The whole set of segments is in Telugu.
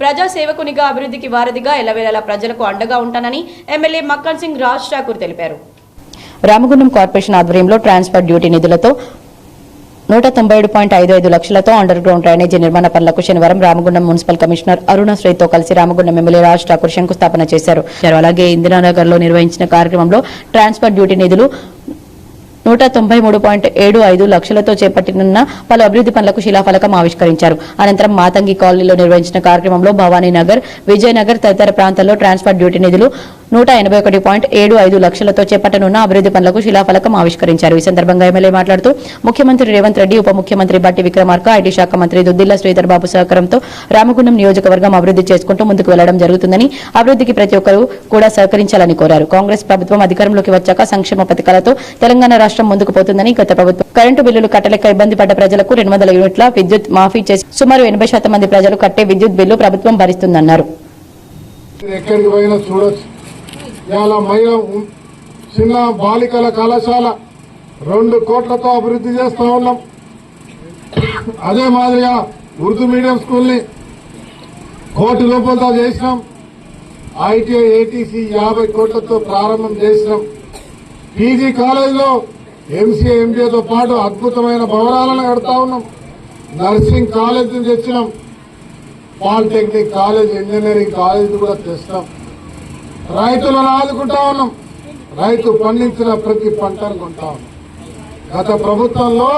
ప్రజా సేవకునిగా అభివృద్ధికి వారధిగా ఎల్లవేళలా ప్రజలకు అండగా ఉంటానని ఎమ్మెల్యే మక్కన్ సింగ్ రాజ్ ఠాకూర్ తెలిపారు. రామగుండం కార్పొరేషన్ ఆధ్వర్యంలో ట్రాన్స్ఫర్ డ్యూటీ నిధులతో నూట తొంభై ఏడు పాయింట్ ఐదు ఐదు లక్షలతో అండర్ గ్రౌండ్ డ్రైనేజీ నిర్మాణ పనులకు శనివారం రామగుండం మున్సిపల్ కమిషనర్ అరుణ శ్రీతో కలిసి రామగుండం ఎమ్మెల్యే రాజ్ ఠాకూర్ శంకుస్థాపన చేశారు. అలాగే ఇందిరానగర్లో నిర్వహించిన కార్యక్రమంలో ట్రాన్స్ఫర్ డ్యూటీ నిధులు నూట తొంభై మూడు పాయింట్ ఏడు ఐదు లక్షలతో చేపట్టనున్న పలు అభివృద్ధి పనులకు శిలాఫలకం ఆవిష్కరించారు. అనంతరం మాతంగి కాలనీలో నిర్వహించిన కార్యక్రమంలో భవానీనగర్ విజయనగర్ తదితర ప్రాంతాల్లో ట్రాన్స్ఫర్ డ్యూటీ నిధులు నూట ఎనభై ఒకటి పాయింట్ ఏడు ఐదు లక్షలతో చేపట్టనున్న అభివృద్ధి పనులకు శిలాఫలకం ఆవిష్కరించారు. ఈ సందర్భంగా ఎమ్మెల్యే మాట్లాడుతూ ముఖ్యమంత్రి రేవంత్ రెడ్డి ఉప ముఖ్యమంత్రి బట్టి విక్రమార్క ఐటీ శాఖ మంత్రి దుద్దిల్ల శ్రీధర్ బాబు సహకారంతో రామగుండం నియోజకవర్గం అభివృద్ధి చేసుకుంటూ ముందుకు వెళ్ళడం జరుగుతుందని అభివృద్ధికి ప్రతి ఒక్కరూ కూడా సహకరించాలని కోరారు. కాంగ్రెస్ ప్రభుత్వం అధికారంలోకి వచ్చాక సంక్షేమ పథకాలతో తెలంగాణ రాష్ట్రం ముందుకు పోతుందని గత ప్రభుత్వం. కరెంటు బిల్లులు కట్టలేక ఇబ్బంది పడ్డ ప్రజలకు రెండు వందల యూనిట్ల విద్యుత్ మాఫీ చేసి సుమారు ఎనభై శాతం మంది ప్రజలు కట్టే విద్యుత్ బిల్లు ప్రభుత్వం భరిస్తుందన్నారు. ఎక్కడికి పోయినా చూడొచ్చు. ఇవాళ మహిళ చిన్న బాలికల కళాశాల రెండు కోట్లతో అభివృద్ధి చేస్తూ ఉన్నాం. అదే మాదిరిగా ఉర్దూ మీడియం స్కూల్ని కోటి రూపాయలతో చేసినాం. ఐటీఐ ఏటీసీ యాభై కోట్లతో ప్రారంభం చేసినాం. పీజీ కాలేజీలో ఎంసీఏ ఎంబీఏతో పాటు అద్భుతమైన భవనాలను కడతా ఉన్నాం. నర్సింగ్ కాలేజ్ నుంచి తెచ్చినాం. పాలిటెక్నిక్ కాలేజ్ ఇంజనీరింగ్ కాలేజ్ కూడా తెస్తాం. రైతులను ఆదుకుంటా ఉన్నాం. రైతు పండించిన ప్రతి పంటను కొంటా ఉన్నాం. గత ప్రభుత్వంలో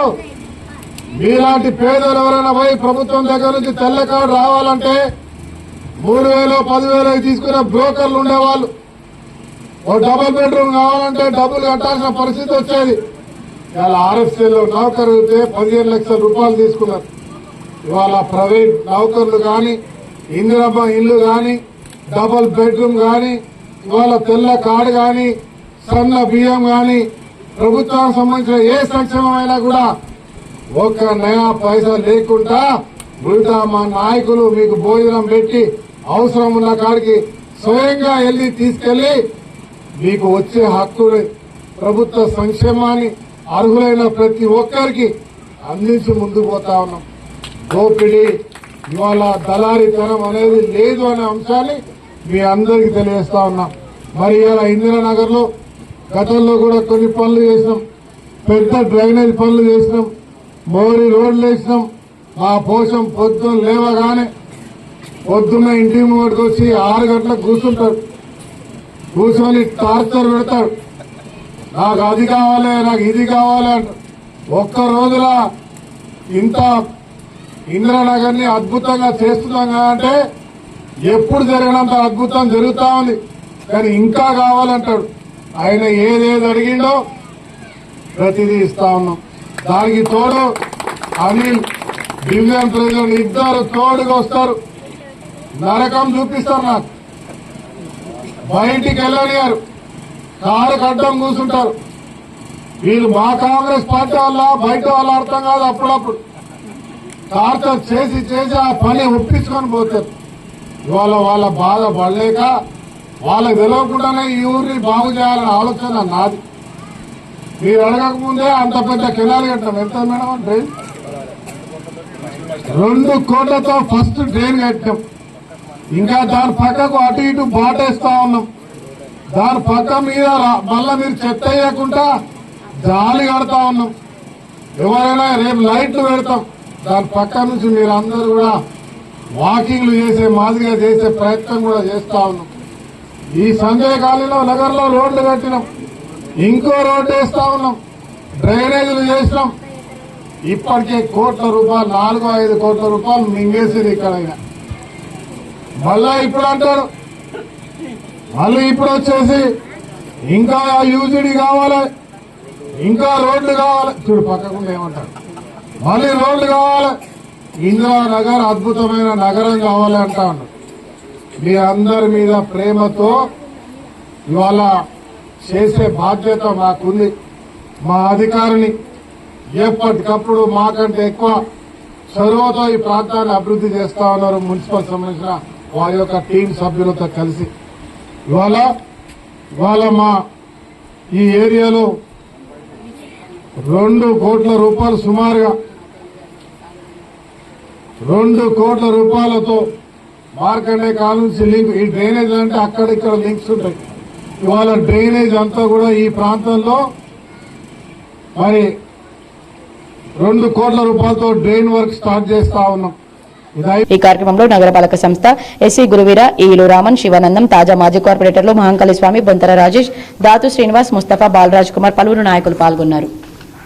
మీలాంటి పేదలు ఎవరైనా పోయి ప్రభుత్వం దగ్గర నుంచి తెల్ల కార్డు రావాలంటే మూడు వేలు పదివేలు తీసుకునే బ్రోకర్లు ఉండేవాళ్ళు. ఓ డబుల్ బెడ్రూమ్ కావాలంటే డబ్బులు కట్టాల్సిన పరిస్థితి వచ్చేది. ఇవాళ ఆర్ఎఫ్సీలో నౌకరు పదిహేను లక్షల రూపాయలు తీసుకున్నారు. ఇవాళ ప్రైవేట్ నౌకర్లు కానీ ఇందిరమ్మ ఇల్లు కానీ డబుల్ బెడ్రూమ్ కానీ ఇవాళ తెల్ల కార్డు కానీ సన్న బియ్యం కానీ ప్రభుత్వానికి సంబంధించిన ఏ సంక్షేమం అయినా కూడా ఒక్క నయా పైసా లేకుండా ఉల్టా మా నాయకులు మీకు భోజనం పెట్టి అవసరం ఉన్న కాడికి స్వయంగా వెళ్ళి తీసుకెళ్ళి మీకు వచ్చే హక్కుని ప్రభుత్వ సంక్షేమాన్ని అర్హులైన ప్రతి ఒక్కరికి అందించి ముందుకు పోతా ఉన్నాం. దోపిడీ ఇవాళ దళారితనం అనేది లేదు అనే అంశాన్ని మీ అందరికీ తెలియజేస్తా ఉన్నాం. మరి ఇలా ఇందిరానగర్లో గతంలో కూడా కొన్ని పనులు చేసినాం. పెద్ద డ్రైనేజ్ పనులు చేసినాం. మోరి రోడ్లు వేసినాం. మా పోషం పొద్దున్న లేవగానే పొద్దున్న ఇంటి ముంగడికి వచ్చి ఆరు గంటలకు కూర్చుంటాడు. కూర్చొని టార్చర్ పెడతాడు. నాకు అది కావాలి నాకు ఇది కావాలి అంట ఒక్క రోజుల ఇంత ఇందిరానగర్ని అద్భుతంగా చేస్తున్నాం అంటే ఎప్పుడు జరిగినంత అద్భుతం జరుగుతా ఉంది. కానీ ఇంకా కావాలంటాడు. ఆయన ఏదేది అడిగిండో ప్రతిదీ ఇస్తా ఉన్నాం. దానికి తోడు అనిల్ డివిజన్ ప్రెసిడెంట్ ఇద్దరు తోడుగా వస్తారు. నరకం చూపిస్తారు నాకు. బయటికి వెళ్ళనియారు కారు కడ్డం కూర్చుంటారు వీళ్ళు మా కాంగ్రెస్ పార్టీ వల్ల బయట వాళ్ళ అర్థం కాదు అప్పుడప్పుడు. టార్చర్ చేసి చేసి ఆ పని ఒప్పించుకొని పోతారు. ఇవాళ వాళ్ళ బాధ పడలేక వాళ్ళకి తెలియకుండానే ఈ ఊరిని బాగు చేయాలనే ఆలోచన నాది. మీరు అడగక ముందే అంత పెద్ద కెనాల్ కట్టాం ఎంత మేడం డ్రైన్? రెండు కోట్లతో ఫస్ట్ డ్రైన్ కట్టాం ఇంకా దాని పక్కకు అటు ఇటు బాటేస్తా ఉన్నాం. దాని పక్క మీద మళ్ళా మీరు చెత్త వేయకుండా జాలి కడతా ఉన్నాం. ఎవరైనా రేపు లైట్లు పెడతాం. దాని పక్క నుంచి మీరు అందరూ కూడా వాకింగ్లు చేసే మాదిరిగా చేసే ప్రయత్నం కూడా చేస్తా ఉన్నాం. ఈ సంజయ్ కాలనీలో నగర్లో రోడ్లు కట్టినాం. ఇంకో రోడ్డు వేస్తా ఉన్నాం. డ్రైనేజీలు చేసినాం. ఇప్పటికే కోట్ల రూపాయలు నాలుగు ఐదు కోట్ల రూపాయలు మింగేసింది ఇక్కడ మళ్ళా ఇప్పుడు అంటాడు. మళ్ళీ ఇప్పుడు వచ్చేసి ఇంకా యూజిడి కావాలి ఇంకా రోడ్లు కావాలి. చూడు పక్కకుండా ఏమంటాడు. మళ్ళీ రోడ్లు కావాలి. ఇందిరానగర్ అద్భుతమైన నగరం కావాలి మీ అందరి మీద ప్రేమతో ఇవాళ చేసే బాధ్యత మాకుంది. మా అధికారిని ఎప్పటికప్పుడు మాకంటే ఎక్కువ చొరవతో ఈ ప్రాంతాన్ని అభివృద్ధి చేస్తా ఉన్నారు మున్సిపల్ సంబంధించిన వారి యొక్క టీం సభ్యులతో కలిసి. ఇవాళ ఇవాళ మా ఈ ఏరియాలో రెండు కోట్ల రూపాయలు సుమారుగా రెండు కోట్ల రూపాయలతో మార్కండే కాలం లింక్ ఈ డ్రైనేజ్ అంటే అక్కడిక్కడ లింక్స్ ఉంటాయి. ఇవాళ డ్రైనేజ్ అంతా కూడా ఈ ప్రాంతంలో మరి రెండు కోట్ల రూపాయలతో డ్రైన్ వర్క్ స్టార్ట్ చేస్తా ఉన్నాం. ఈ కార్యక్రమంలో నగరపాలక సంస్థ ఎస్సీ గురువీర ఈలు రామన్ శివానందం తాజా మాజీ కార్పొరేటర్లు మహంకాళి స్వామి బొంతర రాజేష్ దాతు శ్రీనివాస్ ముస్తఫా బాలరాజ్ కుమార్ పలువురు నాయకులు పాల్గొన్నారు.